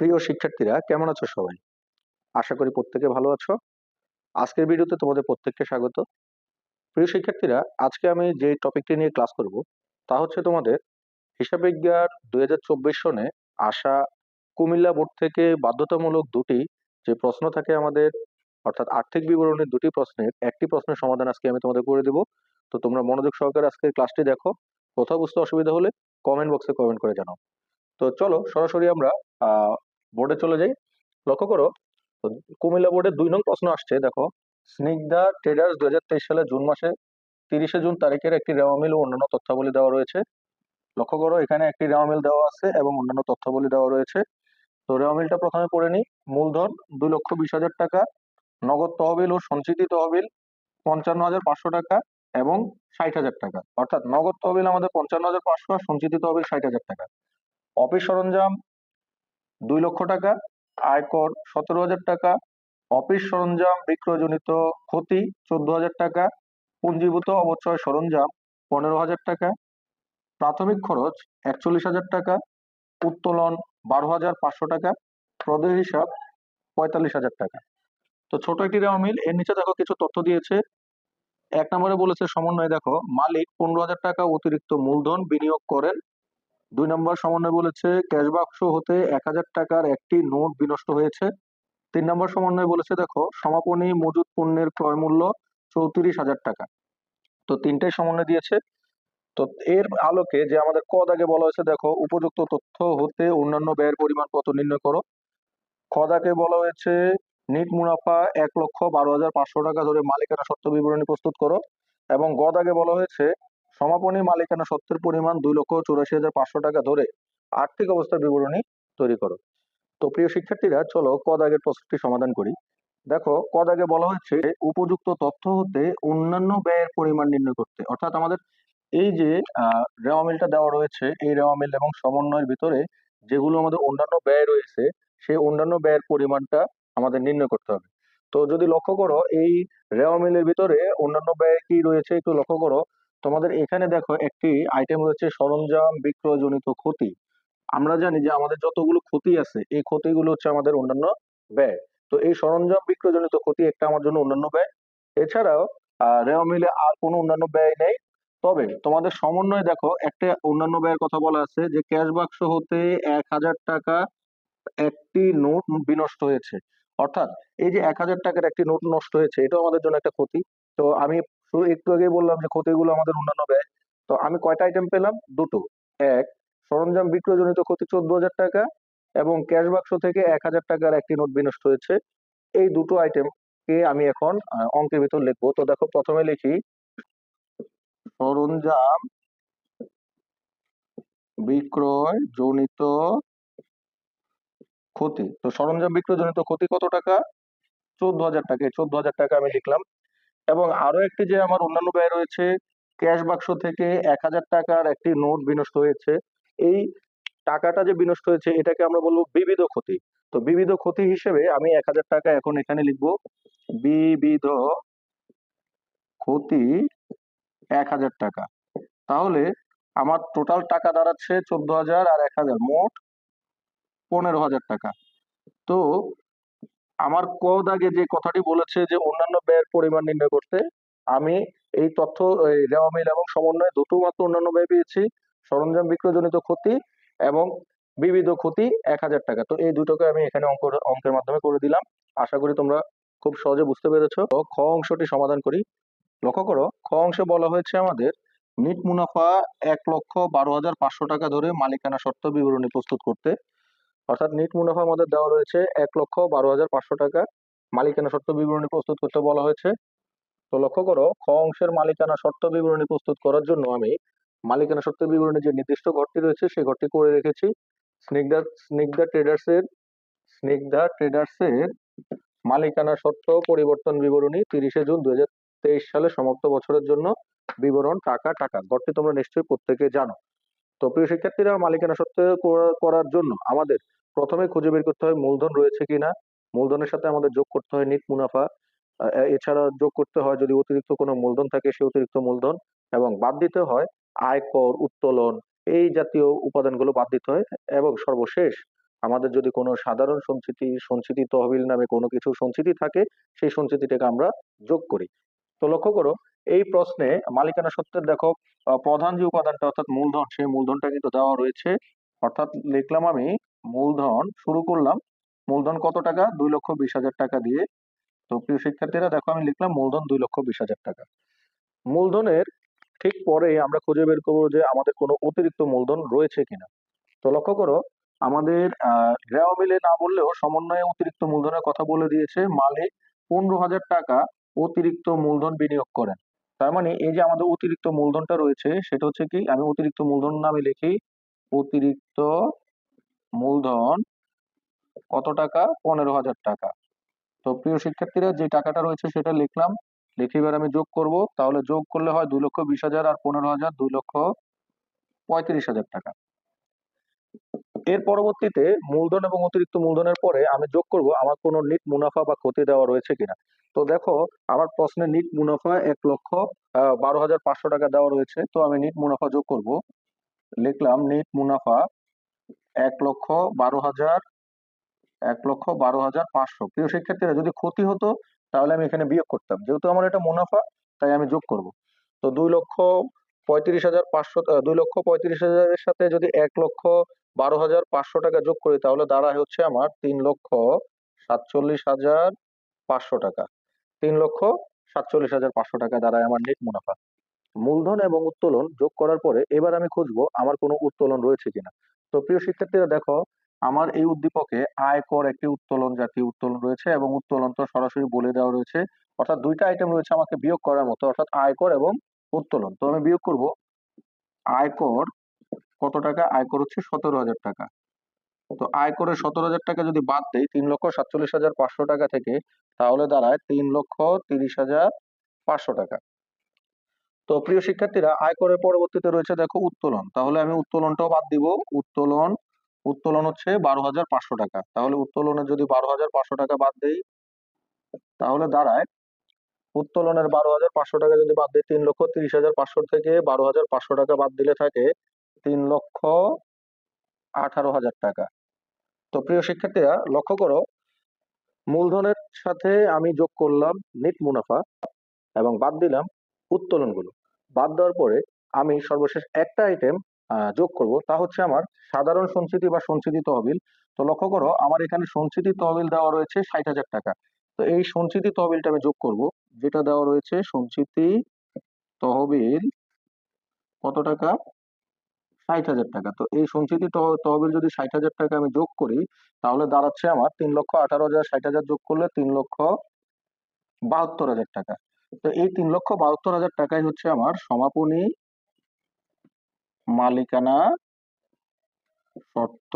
প্রিয় শিক্ষার্থীরা, কেমন আছো সবাই? আশা করি প্রত্যেকে ভালো আছো। আজকের ভিডিওতে তোমাদের প্রত্যেককে স্বাগত। প্রিয় শিক্ষার্থীরা, আজকে আমি যে টপিকটি নিয়ে ক্লাস করব, তা হচ্ছে তোমাদের হিসাব বিজ্ঞান দুই হাজার চব্বিশ সনে আসা কুমিল্লা বোর্ড থেকে বাধ্যতামূলক দুটি যে প্রশ্ন থাকে আমাদের, অর্থাৎ আর্থিক বিবরণের দুটি প্রশ্নের, একটি প্রশ্নের সমাধান আজকে আমি তোমাদের করে দেব। তো তোমরা মনোযোগ সহকারে আজকের ক্লাসটি দেখো। কোথাও বুঝতে অসুবিধা হলে কমেন্ট বক্সে কমেন্ট করে জানাও। তো চলো সরাসরি আমরা বোর্ডে চলে যাই। লক্ষ্য করো, কুমিল্লা বোর্ডের দুই নং প্রশ্ন আসছে, দেখো। স্নিগ্ধা ট্রেডার্স দু সালের জুন মাসে তিরিশে জুন তারিখের একটি রেওয়ামিল ও অন্যান্য তথ্যাবলী দেওয়া রয়েছে। লক্ষ্য করো, এখানে একটি রেওয়ামিল দেওয়া আছে এবং অন্যান্য তথ্যাবলী দেওয়া রয়েছে। তো রেওয়ামিলটা প্রথমে পড়ে নিই। মূলধন দুই লক্ষ বিশ হাজার টাকা, নগদ তহবিল ও সঞ্চিতি তহবিল পঞ্চান্ন হাজার পাঁচশো টাকা এবং ষাট হাজার টাকা। অর্থাৎ নগদ তহবিল আমাদের পঞ্চান্ন হাজার পাঁচশো আর সঞ্চিতি তহবিল ষাট হাজার টাকা। অফিস সরঞ্জাম দুই লক্ষ টাকা, আয়কর সতেরো হাজার টাকা, অফিস সরঞ্জাম বিক্রয়জনিত ক্ষতি চোদ্দ হাজার টাকা পুঞ্জীভূত অবচয় সরঞ্জাম পনেরো হাজার টাকা, প্রাথমিক খরচ একচল্লিশ হাজার টাকা, উত্তোলন বারো হাজার পাঁচশো টাকা প্রদেয় হিসাব পঁয়তাল্লিশ হাজার টাকা। তো ছোট একটি রেওয়া মিল এর নিচে দেখো কিছু তথ্য দিয়েছে। এক নম্বরে বলেছে সমন্বয় দেখো, মালিক পনেরো হাজার টাকা অতিরিক্ত মূলধন বিনিয়োগ করেন দুই নম্বর সমন্বয় বলেছে, ক্যাশ বাক্স হতে এক হাজার টাকার একটি নোট বিনষ্ট হয়েছে। তিন নম্বর সমন্বয় বলেছে, দেখো, সমাপনী মজুদ পণ্যের ক্রয় মূল্য চৌত্রিশ হাজার টাকা। তো তিনটাই সমন্বয় দিয়েছে। তো এর আলোকে যে আমাদের ক দাগে বলা হয়েছে, দেখো, উপযুক্ত তথ্য হতে অন্যান্য ব্যয়ের পরিমাণ কত নির্ণয় করো। খ দাগে বলা হয়েছে, নিট মুনাফা এক লক্ষ বারো হাজার পাঁচশো টাকা ধরে মালিকানা সত্ত্ব বিবরণী প্রস্তুত করো। এবং গ দাগে বলা হয়েছে সমাপনী মালিকানা সত্ত্বের পরিমাণ দুই লক্ষ চৌরাশি হাজার পাঁচশো টাকা ধরে আর্থিক অবস্থার বিবরণী তৈরি করো। তো প্রিয় শিক্ষার্থীরা, চলো ক দাগের প্রশ্নটি সমাধান করি। দেখো, ক দাগে বলা হয়েছে উপযুক্ত তথ্য হতে অন্যান্য ব্যয়ের পরিমাণ নির্ণয় করতে। অর্থাৎ আমাদের এই যে রেওয়া মিলটা দেওয়া রয়েছে, এই রেওয়া মিল এবং সমন্বয়ের ভিতরে যেগুলো আমাদের অন্যান্য ব্যয় রয়েছে, সেই অন্যান্য ব্যয়ের পরিমাণটা আমাদের নির্ণয় করতে হবে। তো যদি লক্ষ্য করো, এই রেওয়া মিলের ভিতরে অন্যান্য ব্যয় কি রয়েছে একটু লক্ষ্য করো। তোমাদের এখানে দেখো একটি আইটেম রয়েছে সরঞ্জাম বিক্রয়জনিত ক্ষতি। আমরা জানি যে আমাদের যতগুলো ক্ষতি আছে, এই ক্ষতিগুলো হচ্ছে আমাদের অন্যান্য ব্যয়। তো এই সরঞ্জাম বিক্রয়জনিত ক্ষতি একটা আমার জন্য অন্যান্য ব্যয়। এছাড়াও রেওয়া মিলে আর কোনো অন্যান্য ব্যয় নেই। তবে তোমাদের সমন্বয় দেখো, একটা অন্যান্য ব্যয়ের কথা বলা আছে যে ক্যাশ বাক্স হতে এক হাজার টাকা একটি নোট বিনষ্ট হয়েছে। অর্থাৎ এই যে এক হাজার টাকার একটি নোট নষ্ট হয়েছে, এটাও আমাদের জন্য একটা ক্ষতি। তো আমি একটু আগে বললাম যে ক্ষতিগুলো আমাদের অন্যান্য ব্যয়। তো আমি কয়টা আইটেম পেলাম? দুটো। এক, সরঞ্জাম বিক্রয়জনিত ক্ষতি চোদ্দ হাজার টাকা এবং ক্যাশ বাক্স থেকে এক হাজার টাকার একটি নোট বিনষ্ট হয়েছে। এই দুটো আইটেম কে আমি এখন অঙ্কের ভিতর লিখব। তো দেখো, প্রথমে লিখি, সরঞ্জাম বিক্রয় জনিত ক্ষতি। তো সরঞ্জাম বিক্রয় জনিত ক্ষতি কত টাকা? চোদ্দ হাজার টাকা। চোদ্দ হাজার টাকা আমি লিখলাম। এবং আরও একটি যে আমার অন্যান্য ব্যয় রয়েছে, ক্যাশ বাক্স থেকে এক হাজার টাকার একটি নোট বিনষ্ট হয়েছে। এই টাকাটা যে বিনষ্ট হয়েছে, এটাকে আমরা বলব বিবিধ ক্ষতি। তো বিবিধ ক্ষতি হিসেবে আমি এক হাজার টাকা এখন এখানে লিখব, বিবিধ ক্ষতি এক হাজার টাকা। তাহলে আমার টোটাল টাকা দাঁড়াচ্ছে চোদ্দ হাজার আর এক হাজার, মোট পনেরো হাজার টাকা। তো আমার ক দাগে যে কথাটি বলেছে যে অন্যান্য ব্যয়ের পরিমাণ নির্ণয় করতে, আমি এই তথ্য রেওয়া মিল এবং সমন্বয়ে দুটো মাত্র অন্যান্য ব্যয় পেয়েছি, সরঞ্জাম বিক্রয়জনিত ক্ষতি এবং বিবিধ ক্ষতি এক হাজার টাকা। তো এই দুটোকে আমি এখানে অঙ্ক, অঙ্কের মাধ্যমে করে দিলাম। আশা করি তোমরা খুব সহজে বুঝতে পেরেছ। খ অংশটি সমাধান করি। লক্ষ্য করো, খ অংশে বলা হয়েছে আমাদের, নিট মুনাফা এক লক্ষ বারো হাজার পাঁচশো টাকা ধরে মালিকানা শর্ত বিবরণী প্রস্তুত করতে। অর্থাৎ নিট মুনাফা আমাদের দেওয়া রয়েছে এক লক্ষ বারো হাজার পাঁচশো টাকা। মালিকানা শর্ত বিবরণী প্রস্তুত করতে বলা হয়েছে। তো লক্ষ্য করো, খ অংশের মালিকানা শর্ত বিবরণী প্রস্তুত করার জন্য আমি মালিকানা শর্ত বিবরণী যে নির্দিষ্ট ঘরটি রয়েছে সেই ঘরটি করে রেখেছি। স্নিগ্ধা স্নিগ্ধা ট্রেডার্স এর স্নিগ্ধা ট্রেডার্স এর মালিকানা সত্ত্ব পরিবর্তন বিবরণী তিরিশে জুন দুই সালে সমাপ্ত বছরের জন্য বিবরণ, টাকা টাকা। ঘরটি তোমরা নিশ্চয়ই প্রত্যেকে জানো। তো প্রিয় শিক্ষার্থীরা, মালিকানা সত্ত্ব করার জন্য আমাদের প্রথমে খুঁজে বের করতে হয় মূলধন রয়েছে কিনা। মূলধনের সাথে আমাদের যোগ করতে হয় নিট মুনাফা। এছাড়া যোগ করতে হয় যদি অতিরিক্ত কোনো মূলধন থাকে সে অতিরিক্ত মূলধন এবং বাদ দিতে হয় আয়কর উত্তোলন এই জাতীয় উপাদানগুলো বাদ দিতে হয় এবং সর্বশেষ আমাদের যদি কোনো সাধারণ সঞ্চিতি সঞ্চিতি তহবিল নামে কোনো কিছু সঞ্চিতি থাকে সেই সঞ্চিতিটাকে আমরা যোগ করি। তো লক্ষ্য করো এই প্রশ্নে মালিকানা সত্ত্বের দেখো প্রধান যে উপাদানটা অর্থাৎ মূলধন সেই মূলধনটা কিন্তু দেওয়া রয়েছে। অর্থাৎ লিখলাম আমি মূলধন শুরু করলাম। মূলধন কত টাকা? দুই লক্ষ বিশ হাজার টাকা দিয়ে। তো প্রিয় শিক্ষার্থীরা, দেখো আমি লিখলাম মূলধন দুই লক্ষ বিশ হাজার টাকা। মূলধনের ঠিক পরে আমরা খুঁজে বের করব যে আমাদের কোনো অতিরিক্ত মূলধন রয়েছে কিনা। তো লক্ষ্য করো, আমাদের গ্রাম মিলে না বললেও সমন্বয়ে অতিরিক্ত মূলধনের কথা বলে দিয়েছে মালিক। পনেরো হাজার টাকা অতিরিক্ত মূলধন বিনিয়োগ করেন। তার মানে এই যে আমাদের অতিরিক্ত মূলধনটা রয়েছে, সেটা হচ্ছে কি? আমি অতিরিক্ত মূলধন নামে লিখি, অতিরিক্ত মূলধন কত টাকা? পনেরো হাজার টাকা। তো প্রিয় শিক্ষার্থীরা, যে টাকাটা রয়েছে সেটা লিখলাম। লিখে এবার আমি যোগ করব। তাহলে যোগ করলে হয় দুই লক্ষ বিশ হাজার আর পনেরো হাজার দুই লক্ষ পঁয়ত্রিশ হাজার টাকা। এর পরবর্তীতে মূলধন এবং অতিরিক্ত মূলধনের পরে আমি যোগ করব আমার কোনো নিট মুনাফা বা ক্ষতি দেওয়া রয়েছে কিনা। তো দেখো, আমার প্রশ্নে নিট মুনাফা এক লক্ষ বারো হাজার পাঁচশো টাকা দেওয়া রয়েছে। তো আমি নিট মুনাফা যোগ করব। লিখলাম নিট মুনাফা এক লক্ষ বারো হাজার, এক লক্ষ বারো হাজার পাঁচশো। প্রিয় শিক্ষার্থীরা, যদি ক্ষতি হতো, তাহলে আমি এখানে বিয়োগ করতাম। যেহেতু আমার এটা মুনাফা, তাই আমি যোগ করব। তো দুই লক্ষ পঁয়ত্রিশ হাজার পাঁচশো দুই লক্ষ পঁয়ত্রিশ হাজারের সাথে যদি এক লক্ষ বারো হাজার পাঁচশো টাকা যোগ করি, তাহলে দাঁড়ায় হচ্ছে আমার তিন লক্ষ সাতচল্লিশ হাজার পাঁচশো টাকা। তিন লক্ষ সাতচল্লিশ হাজার পাঁচশো টাকা দাঁড়ায় আমার নেট মুনাফা। মূলধন এবং উত্তোলন যোগ করার পরে এবার আমি খুঁজবো আমার কোনো উত্তোলন রয়েছে কিনা। তো প্রিয় শিক্ষার্থীরা, দেখো, আমার এই উদ্দীপকে আয় কর একটি উত্তোলন জাতীয় উত্তোলন রয়েছে এবং উত্তোলন তো সরাসরি বলে দেওয়া রয়েছে। অর্থাৎ দুইটা আইটেম রয়েছে আমাকে বিয়োগ করার মতো, অর্থাৎ আয়কর এবং উত্তোলন। তো আমি বিয়োগ করব। আয়কর কত টাকা? আয়কর হচ্ছে সতেরো হাজার টাকা। তো আয়করের সতেরো হাজার টাকা যদি বাদ দেই, তিন লক্ষ সাতচল্লিশ হাজার পাঁচশো টাকা থেকে, তাহলে দাঁড়ায় তিন লক্ষ তিরিশ হাজার পাঁচশো টাকা। তো প্রিয় শিক্ষার্থীরা আয়করের পরবর্তীতে রয়েছে দেখো উত্তোলন। তাহলে আমি উত্তোলনটাও বাদ দিব। উত্তোলন উত্তোলন হচ্ছে বারো হাজার পাঁচশো টাকা। তাহলে উত্তোলনের যদি বারো হাজার পাঁচশো টাকা বাদ দেই, তাহলে দাঁড়ায়, উত্তোলনের বারো হাজার পাঁচশো টাকা যদি বাদ দিই, তিন লক্ষ তিরিশ হাজার পাঁচশো থেকে বারো হাজার পাঁচশো টাকা বাদ দিলে থাকে তিন লক্ষ আঠারো হাজার টাকা। তো প্রিয় শিক্ষার্থীরা, লক্ষ্য করো, মূলধনের সাথে আমি যোগ করলাম নিট মুনাফা এবং বাদ দিলাম উত্তোলনগুলো। বাদ দেওয়ার পরে আমি সর্বশেষ একটা আইটেম যোগ করব। তা হচ্ছে আমার সাধারণ সঞ্চিতি বা সঞ্চিতি তহবিল। তো লক্ষ্য করো, আমার এখানে সঞ্চিতি তহবিল দেওয়া রয়েছে ষাট হাজার টাকা। তো এই সঞ্চিতি তহবিলটা আমি যোগ করব। যেটা দেওয়া রয়েছে সঞ্চিতি তহবিল কত টাকা? ষাট হাজার টাকা। তো এই সঞ্চিতি তহ- তহবিল যদি ষাট হাজার টাকা আমি যোগ করি, তাহলে দাঁড়াচ্ছে আমার তিন লক্ষ আঠারো হাজার ষাট হাজার যোগ করলে তিন লক্ষ বাহাত্তর হাজার টাকা। তো এই তিন লক্ষ বাহাত্তর হাজার টাকাই হচ্ছে আমার সমাপনী মালিকানা শর্ত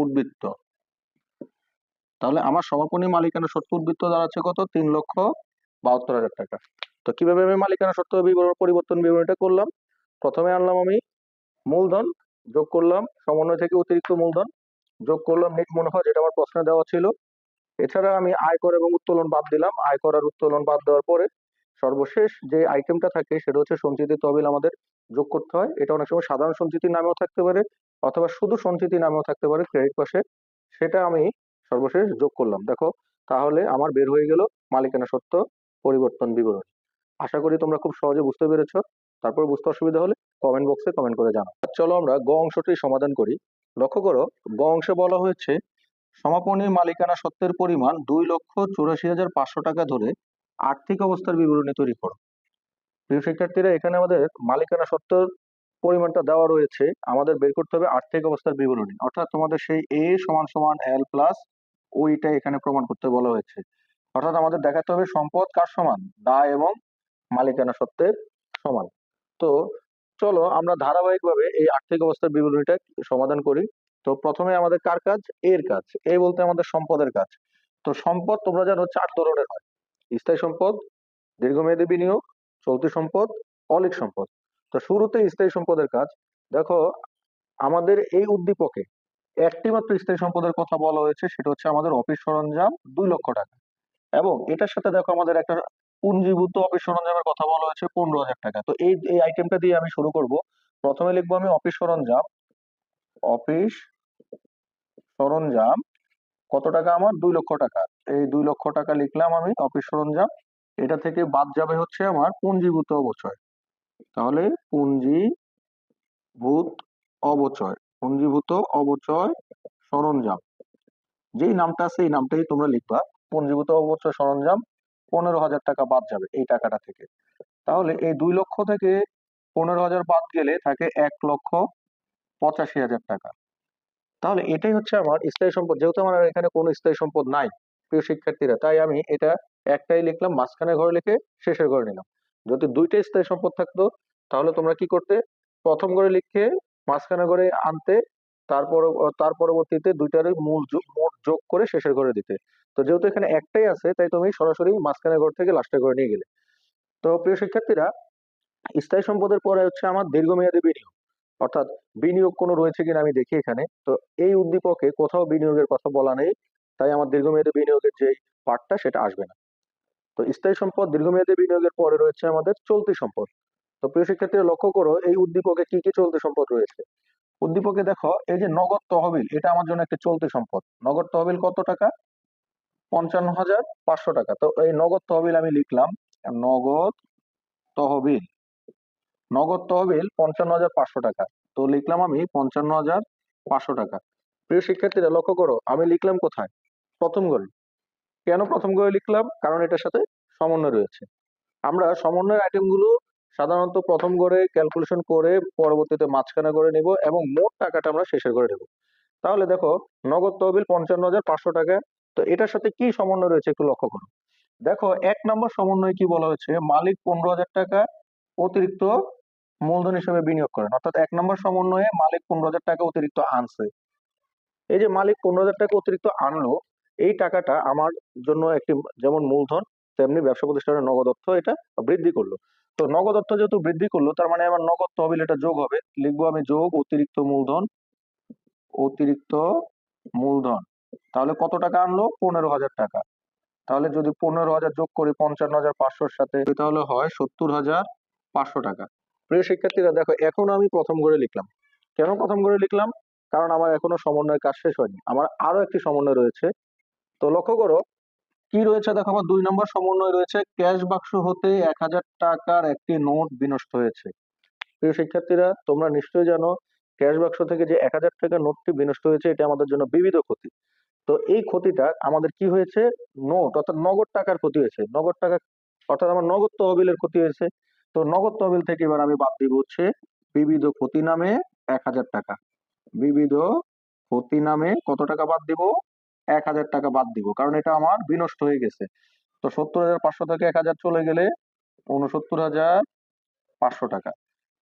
উদ্বৃত্ত। তাহলে আমার সমাপনী মালিকানা শর্ত উদ্বৃত্ত দাঁড়াচ্ছে কত? তিন লক্ষ বাহাত্তর হাজার টাকা। তো কীভাবে আমি মালিকানা শর্ত পরিবর্তন বিবরণীটা করলাম? প্রথমে আনলাম আমি মূলধন, যোগ করলাম সমন্বয় থেকে অতিরিক্ত মূলধন, যোগ করলাম নেট মুনাফা যেটা আমার প্রশ্নে দেওয়া ছিল। এছাড়া আমি আয়কর এবং উত্তোলন বাদ দিলাম। আয়কর আর উত্তোলন বাদ দেওয়ার পরে সর্বশেষ যে আইটেমটা থাকে সেটা হচ্ছে সঞ্চিতি তহবিল আমাদের যোগ করতে হয়। এটা অনেক সময় সাধারণ সঞ্চিতি নামেও থাকতে পারে অথবা শুধু সঞ্চিতি নামেও থাকতে পারে ক্রেডিট পাশে সেটা আমি সর্বশেষ যোগ করলাম। দেখো, তাহলে আমার বের হয়ে গেল মালিকানা সত্ত্ব পরিবর্তন বিবরণী। আশা করি তোমরা খুব সহজে বুঝতে পেরেছ। তারপর বুঝতে অসুবিধা হলে কমেন্ট বক্সে কমেন্ট করে জানাও। চলো আমরা গ অংশটি সমাধান করি। লক্ষ্য করো, গ অংশে বলা হয়েছে সমাপনী মালিকানা সত্ত্বের পরিমাণ দুই লক্ষ চুরাশি হাজার পাঁচশো টাকা ধরে আর্থিক অবস্থার বিবরণী তৈরি করো। প্রিয় শিক্ষার্থীরা, এখানে আমাদের মালিকানা সত্ত্বের পরিমাণটা দেওয়া রয়েছে। আমাদের বের করতে হবে আর্থিক অবস্থার বিবরণী। অর্থাৎ তোমাদের সেই এ সমান সমান এল প্লাস ওইটা এখানে প্রমাণ করতে বলা হয়েছে। অর্থাৎ আমাদের দেখাতে হবে সম্পদ কার সমান? দায় এবং মালিকানা সত্ত্বের সমান। তো চলো আমরা ধারাবাহিকভাবে এই আর্থিক অবস্থার বিবরণীটা সমাধান করি। তো প্রথমে আমাদের কার কাজ? এর কাজ। এ বলতে আমাদের সম্পদের কাজ। তো সম্পদ তোমরা জানো চার ধরনের হয়। স্থায়ী সম্পদ, দীর্ঘমেয়াদী বিনিয়োগ, চলতি সম্পদ, অলিক সম্পদ। তো শুরুতে স্থায়ী সম্পদের কাজ। দেখো, আমাদের এই উদ্দীপকে একটি মাত্র স্থায়ী সম্পদের কথা বলা হয়েছে, সেটা হচ্ছে আমাদের অফিস সরঞ্জাম দুই লক্ষ টাকা। এবং এটার সাথে দেখো আমাদের একটা পুঞ্জীভূত অফিস সরঞ্জামের কথা বলা হয়েছে পনেরো হাজার টাকা। তো এই এই আইটেমটা দিয়ে আমি শুরু করব। প্রথমে লিখব আমি অফিস সরঞ্জাম। অফিস সরঞ্জাম, কত টাকা আমার? দুই লক্ষ টাকা। এই দুই লক্ষ টাকা লিখলাম আমি অফিস সরঞ্জাম। এটা থেকে বাদ যাবে হচ্ছে আমার পুঞ্জীভূত অবচয়। তাহলে পুঞ্জীভূত অবচয় পুঞ্জীভূত অবচয় সরঞ্জাম। যেই নামটা আছে এই নামটাই তোমরা লিখবা। পুঞ্জীভূত অবচয় সরঞ্জাম, পনেরো হাজার টাকা বাদ যাবে এই টাকাটা থেকে। তাহলে এই দুই লক্ষ থেকে পনেরো হাজার বাদ গেলে থাকে এক লক্ষ পঁচাশি হাজার টাকা। তাহলে এটাই হচ্ছে আমার স্থায়ী সম্পদ। যেহেতু আমার এখানে কোনো স্থায়ী সম্পদ নাই, প্রিয় শিক্ষার্থীরা, তাই আমি এটা একটাই লিখলাম, মাঝখানে ঘরে লিখে শেষের ঘরে নিলাম। যদি দুইটা স্থায়ী সম্পদ থাকতো, তাহলে তোমরা কি করতে? প্রথম ঘরে লিখে মাঝখানে ঘরে আনতে, তারপর, তার পরবর্তীতে দুইটারই মূল মোট যোগ করে শেষের ঘরে দিতে। তো যেহেতু এখানে একটাই আছে, তাই তুমি সরাসরি মাঝখানে ঘর থেকে লাস্টের ঘরে নিয়ে গেলে। তো প্রিয় শিক্ষার্থীরা, স্থায়ী সম্পদের পরে হচ্ছে আমার দীর্ঘমেয়াদী বিনিয়োগ। অর্থাৎ বিনিয়োগ কোনো রয়েছে কিনা আমি দেখি এখানে। তো এই উদ্দীপকে কোথাও বিনিয়োগের কথা বলা নেই, তাই আমার দীর্ঘমেয়াদী বিনিয়োগের যে পার্টটা সেটা আসবে না। তো স্থায়ী সম্পদ দীর্ঘমেয়াদী বিনিয়োগের পরে রয়েছে আমাদের চলতি সম্পদ। তো প্রিয় শিক্ষার্থীরা, লক্ষ্য করো এই উদ্দীপকে কি কি চলতি সম্পদ রয়েছে? উদ্দীপকে দেখো, এই যে নগদ তহবিল, এটা আমার জন্য একটা চলতি সম্পদ। নগদ তহবিল কত টাকা? পঞ্চান্ন হাজার পাঁচশো টাকা। তো এই নগদ তহবিল আমি লিখলাম, নগদ তহবিল। নগদ তহবিল পঞ্চান্ন হাজার পাঁচশো টাকা। তো লিখলাম আমি পঞ্চান্ন হাজার পাঁচশো টাকা। প্রিয় শিক্ষার্থীরা, লক্ষ্য করো, আমি লিখলাম কোথায়? প্রথম গড়ে কেন প্রথম গড়ে লিখলাম? কারণ এটার সাথে সমন্বয় রয়েছে। আমরা সমন্বয়ের আইটেমগুলো সাধারণত প্রথম গড়ে ক্যালকুলেশন করে পরবর্তীতে মাঝখানে করে নিব এবং মোট টাকাটা আমরা শেষের করে নেব। তাহলে দেখো, নগদ তহবিল পঞ্চান্ন হাজার পাঁচশো টাকা। তো এটার সাথে কি সমন্বয় রয়েছে একটু লক্ষ্য করো। দেখো, এক নম্বর সমন্বয় কি বলা হয়েছে? মালিক পনেরো হাজার টাকা, অতিরিক্ত মূলধন হিসেবে বিনিয়োগ করেন। অর্থাৎ এক নম্বর সমন্বয়ে মালিক পনেরো হাজার টাকা অতিরিক্ত আনছে। এই যে মালিক পনেরো হাজার টাকা অতিরিক্ত আনলো, এই টাকাটা আমার জন্য একটি যেমন মূলধন, তেমনি ব্যবসা প্রতিষ্ঠানের নগদ অর্থ এটা বৃদ্ধি করল। তো নগদ অর্থ যেহেতু বৃদ্ধি করল, তার মানে আমার নগদ তহবিল এটা যোগ হবে। লিখব আমি যোগ, অতিরিক্ত মূলধন অতিরিক্ত মূলধন। তাহলে কত টাকা আনলো? পনেরো হাজার টাকা। তাহলে যদি পনেরো হাজার যোগ করি, পঞ্চান্ন হাজার পাঁচশোর সাথে, তাহলে হয় সত্তর হাজার পাঁচশো টাকা। প্রিয় শিক্ষার্থীরা, দেখো, এখন আমি প্রথম করে লিখলাম। কেন প্রথম করে লিখলাম? কারণ আমার এখনও সমন্বয়ের কাজ শেষ হয়নি। আমার আরও একটি সমন্বয় রয়েছে। তো লক্ষ্য করো, কি রয়েছে? দেখো, আমার দুই নম্বর সমন্বয় রয়েছে। ক্যাশ বাক্স হতে এক হাজার টাকার একটি নোট বিনষ্ট হয়েছে। প্রিয় শিক্ষার্থীরা, তোমরা নিশ্চয়ই জানো, ক্যাশ বাক্স থেকে যে এক হাজার টাকার নোটটি বিনষ্ট হয়েছে, এটা আমাদের জন্য বিবিধ ক্ষতি। তো এই ক্ষতিটা আমাদের কি হয়েছে? নোট, অর্থাৎ নগদ টাকার ক্ষতি হয়েছে। নগদ টাকা, অর্থাৎ আমার নগদ তহবিলের ক্ষতি হয়েছে। তো নগদ তহবিল থেকে এবার আমি বাদ দিব হচ্ছে বিবিধ ক্ষতি নামে এক হাজার টাকা। বিবিধ ক্ষতি নামে কত টাকা বাদ দিব? এক হাজার টাকা বাদ দিব, কারণ এটা আমার বিনষ্ট হয়ে গেছে। তো সত্তর হাজার পাঁচশো থেকে এক হাজার চলে গেলে উনসত্তর হাজার পাঁচশো টাকা।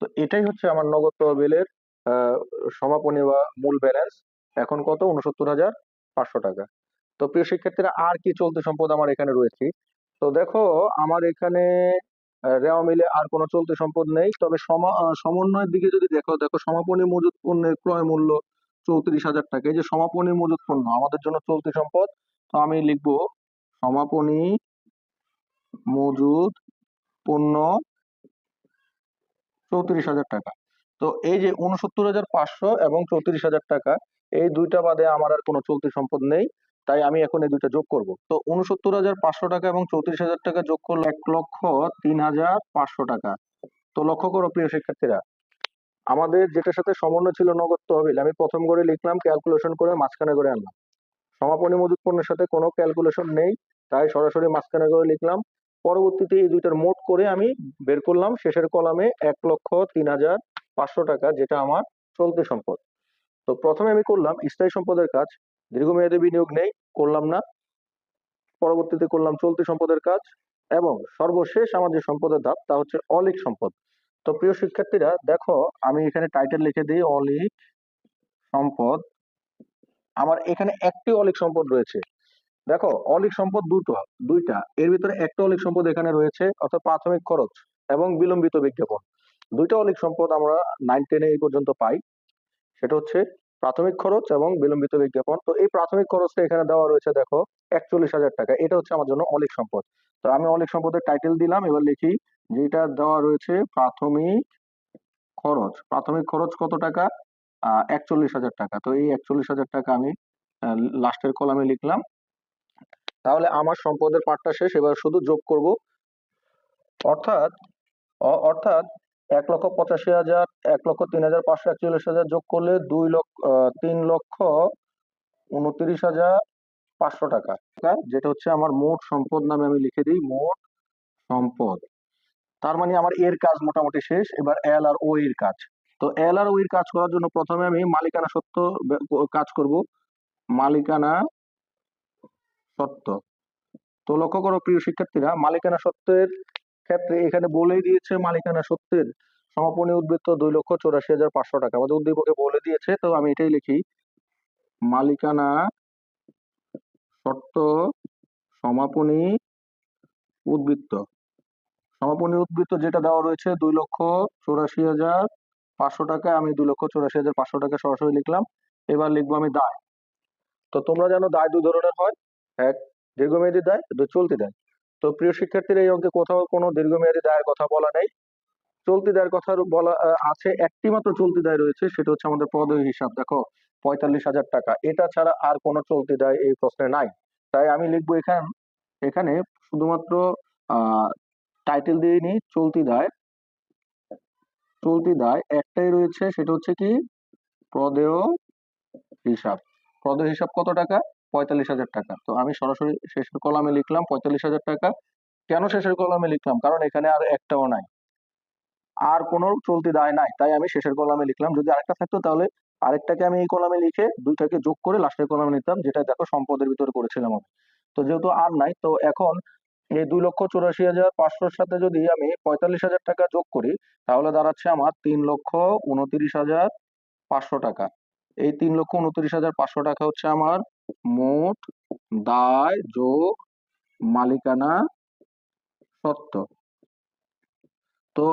তো এটাই হচ্ছে আমার নগদ তহবিলের সমাপনী বা মূল ব্যালেন্স এখন কত? উনসত্তর হাজার পাঁচশো টাকা। তো প্রিয় শিক্ষার্থীরা, আর কি চলতি সম্পদ আমার এখানে রয়েছে? তো দেখো, আমার এখানে রেওয়া মিলে আর কোনো চলতি সম্পদ নেই। তবে সমা সমন্বয়ের দিকে যদি দেখো দেখো সমাপনী মজুত পণ্যের ক্রয় মূল্য চৌত্রিশ হাজার টাকা। এই যে সমাপনী মজুত পণ্য, আমাদের জন্য চলতি সম্পদ, তো আমি লিখব সমাপনী মজুদ পণ্য চৌত্রিশ হাজার টাকা। তো এই যে উনসত্তর হাজার পাঁচশো এবং চৌত্রিশ হাজার টাকা, এই দুইটা বাদে আমার আর কোনো চলতি সম্পদ নেই। তাই আমি এখন এই দুইটা যোগ করব। তো উনসত্তর হাজার পাঁচশো টাকা এবং চৌত্রিশ হাজার টাকা যোগ করলে এক লক্ষ তিন হাজার পাঁচশো টাকা। তো লক্ষ্য করো প্রিয় শিক্ষার্থীরা, আমাদের যেটার সাথে সমন্বয় ছিল নগদ তহবিল, আমি প্রথম করে লিখলাম ক্যালকুলেশন করে মাঝখানে করে আনলাম। সমাপনী মজুত পণ্যের সাথে কোনো ক্যালকুলেশন নেই, তাই সরাসরি মাঝখানে করে লিখলাম। পরবর্তীতে এই দুইটার মোট করে আমি বের করলাম, শেষের কলামে এক লক্ষ তিন হাজার পাঁচশো টাকা, যেটা আমার চলতি সম্পদ। তো প্রথমে আমি করলাম, স্থায়ী সম্পদের কাজ। দীর্ঘমেয়াদী বিনিয়োগ নেই, করলাম না। পরবর্তীতে করলাম চলতি সম্পদের কাজ এবং সর্বশেষ আমার যে সম্পদের ধাপ তা হচ্ছে অলিক সম্পদ। তো প্রিয় শিক্ষার্থীরা, দেখো আমি এখানে টাইটেল লিখে দিই, অলিক সম্পদ। আমার এখানে একটি অলিক সম্পদ রয়েছে। দেখো, অলিক সম্পদ দুটো, দুইটা। এর ভিতরে একটা অলিক সম্পদ এখানে রয়েছে, অর্থাৎ প্রাথমিক খরচ এবং বিলম্বিত বিজ্ঞাপন। দুইটা অলিক সম্পদ আমরা নাইন টেনে এই পর্যন্ত পাই। সেটা হচ্ছে প্রাথমিক খরচ এবং বিলম্বিত বিজ্ঞাপন। তো এই প্রাথমিক খরচটা এখানে দেওয়া রয়েছে, দেখো, একচল্লিশ হাজার টাকা। এটা হচ্ছে আমার জন্য অলিক সম্পদ। তো আমি অলিক সম্পদের টাইটেল দিলাম, এবার লিখি, যেটা দেওয়া রয়েছে প্রাথমিক খরচ। প্রাথমিক খরচ কত টাকা? একচল্লিশ হাজার টাকা। তো এই একচল্লিশ হাজার টাকা আমি লাস্টের কলামে লিখলাম। তাহলে আমার সম্পদের পার্টটা শেষ, এবার শুধু যোগ করব। অর্থাৎ অর্থাৎ এক লক্ষ পঁচাশি হাজার, এক লক্ষ তিন হাজার পাঁচশো একচল্লিশ হাজার যোগ করলে দুই লক্ষ তিন লক্ষ উনত্রিশ হাজার পাঁচশো টাকা। যেটা হচ্ছে আমার মোট সম্পদ নামে আমি লিখে দিই, মোট সম্পদ। তার মানে আমার এর কাজ মোটামুটি শেষ, এবার এল আর ও এর কাজ। তো এল আর ও এর কাজ করার জন্য প্রথমে আমি মালিকানা বে- কাজ করব। মালিকানা সত্ত্ব তো লক্ষ্য করো প্রিয় শিক্ষার্থীরা, মালিকানা সত্ত্বের ক্ষেত্রে এখানে বলেই দিয়েছে মালিকানা সত্যের সমাপনী উদ্বৃত্ত দুই লক্ষ চৌরাশি হাজার পাঁচশো টাকা। আমাদের উদ্দীপকে বলে দিয়েছে, তো আমি এটাই লিখি। মালিকানা সত্ত্ব সমাপনী উদ্বৃত্ত। সমাপনী উদ্বৃত্ত যেটা দেওয়া রয়েছে দুই লক্ষ চৌরাশি হাজার পাঁচশো টাকা আমি দুই লক্ষ চৌরাশি হাজার পাঁচশো টাকা সরাসরি লিখলাম। এবার লিখব আমি দায়। তো তোমরা জানো দায় দুই ধরনের হয়। এক, দীর্ঘমেয়াদী দায়, দুই চলতি দায়। তো প্রিয় শিক্ষার্থীরা, এই অঙ্কে কোথাও কোনো দীর্ঘমেয়াদী দায়ের কথা বলা নেই। চলতি দায়ের কথা বলা আছে, একটি মাত্র চলতি দায় রয়েছে, সেটা হচ্ছে আমাদের পদয় হিসাব, দেখো, পঁয়তাল্লিশ হাজার টাকা। এটা ছাড়া আর কোনো চলতি দায় এই প্রশ্নে নাই। তাই আমি লিখব এখান, এখানে শুধুমাত্র টাইটেল দিয়ে নিই, চলতি দায়। চলতি দায় একটাই রয়েছে, সেটা হচ্ছে কি? প্রদেয় হিসাব। প্রদেয় হিসাব কত টাকা? পঁয়তাল্লিশ হাজার টাকা। তো আমি সরাসরি শেষের কলামে লিখলাম পঁয়তাল্লিশ হাজার টাকা। কেন শেষের কলামে লিখলাম? কারণ এখানে আর একটাও নাই। আর কোনো চলতি দায় নাই। তাই আমি শেষের কলামে লিখলাম। যদি আরেকটা থাকতো তাহলে আরেকটাকে আমি এই কলামে লিখে দুইটাকে যোগ করে লাস্টের কলামে নিতাম, যেটা দেখো সম্পদের ভিতরে করেছিলাম আমি। তো যেহেতু আর নাই, তো এখন এই দুই লক্ষ চুরাশি হাজার পাঁচশোর সাথে যদি আমি পঁয়তাল্লিশ হাজার টাকা যোগ করি, তাহলে দাঁড়াচ্ছে আমার তিন লক্ষ উনত্রিশ হাজার পাঁচশো টাকা। এই তিন লক্ষ উনত্রিশ হাজার পাঁচশো টাকা হচ্ছে আমার মোট দায়, যোগ, মালিকানা সত্ত্ব তো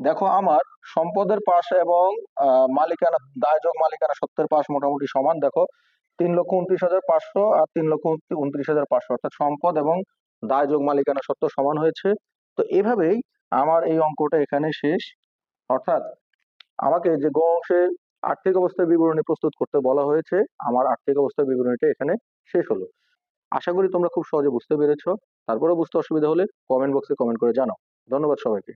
দেখো আমার সম্পদের পাশ এবং মালিকানা, দায়, যোগ, মালিকানা সত্ত্বের পাশ মোটামুটি সমান। দেখো তিন লক্ষ উনত্রিশ হাজার পাঁচশো আর তিন লক্ষ উনত্রিশ হাজার পাঁচশো, অর্থাৎ সম্পদ এবং দায়, যোগ, মালিকানা সত্ত্ব সমান হয়েছে। তো এভাবেই আমার এই অঙ্কটা এখানে শেষ। অর্থাৎ আমাকে যে গ অংশে আর্থিক অবস্থার বিবরণী প্রস্তুত করতে বলা হয়েছে। আমার আর্থিক অবস্থার বিবরণীটা এখানে শেষ হলো। আশা করি তোমরা খুব সহজে বুঝতে পেরেছ। তারপরেও বুঝতে অসুবিধা হলে কমেন্ট বক্সে কমেন্ট করে জানাও। ধন্যবাদ সবাইকে।